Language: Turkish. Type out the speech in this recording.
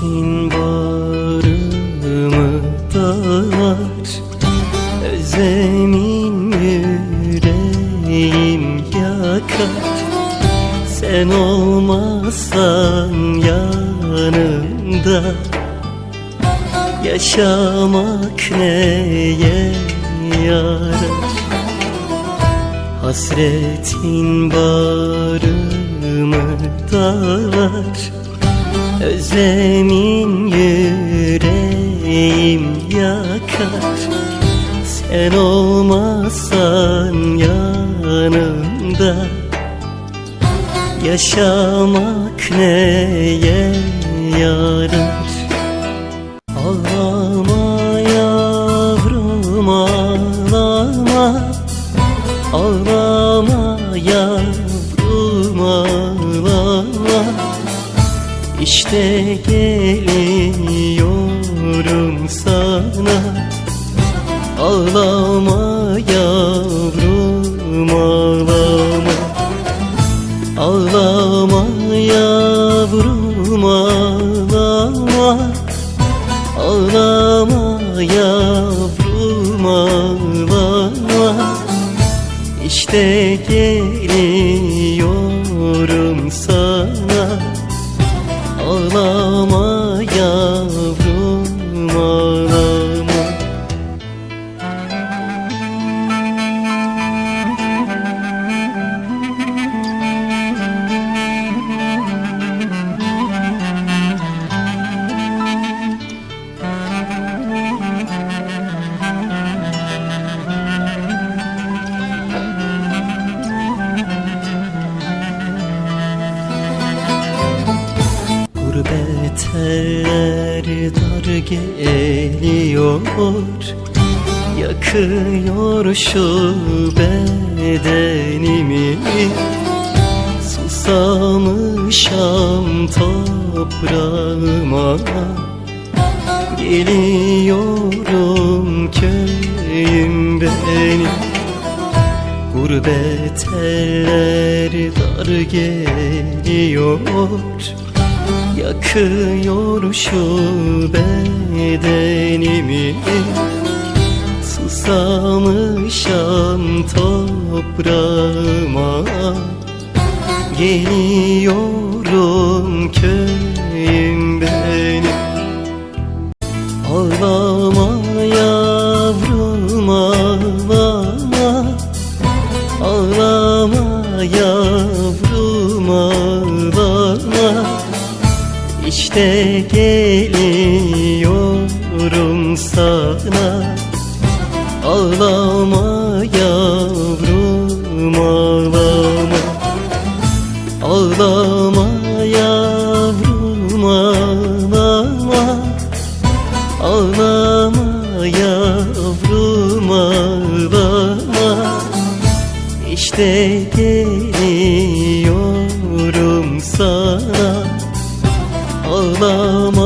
Hasretin bağrımı dağlar. Özemin yüreğim yakar. Sen olmazsan yanımda. Yaşamak neye yarar? Hasretin bağrımı dağlar. Özlemin yüreğim yakar. Sen olmazsan yanımda. Yaşamak neye yarar? Ağlama yavrum ağlama. Ağlama yavrum İşte geliyorum sana. Ağlama yavrum ağlama. Ağlama yavrum ağlama. Ağlama yavrum ağlama. İşte geliyorum sana geliyor. Yakıyor şu bedenimi. Susamışam toprağıma. Geliyorum köyüm benim. Gurbet eller dar geliyor Yakıyor şu bedenimi. Susamışam toprağıma. Geliyorum köyüm benim. Ağlama yavrum ağlama. Ağlama yavrum ağlama İşte geliyorum sana. Ağlama yavrum ağlama. Ağlama yavrum ağlama. Ağlama yavrum ağlama. İşte geliyorum sana Ağlama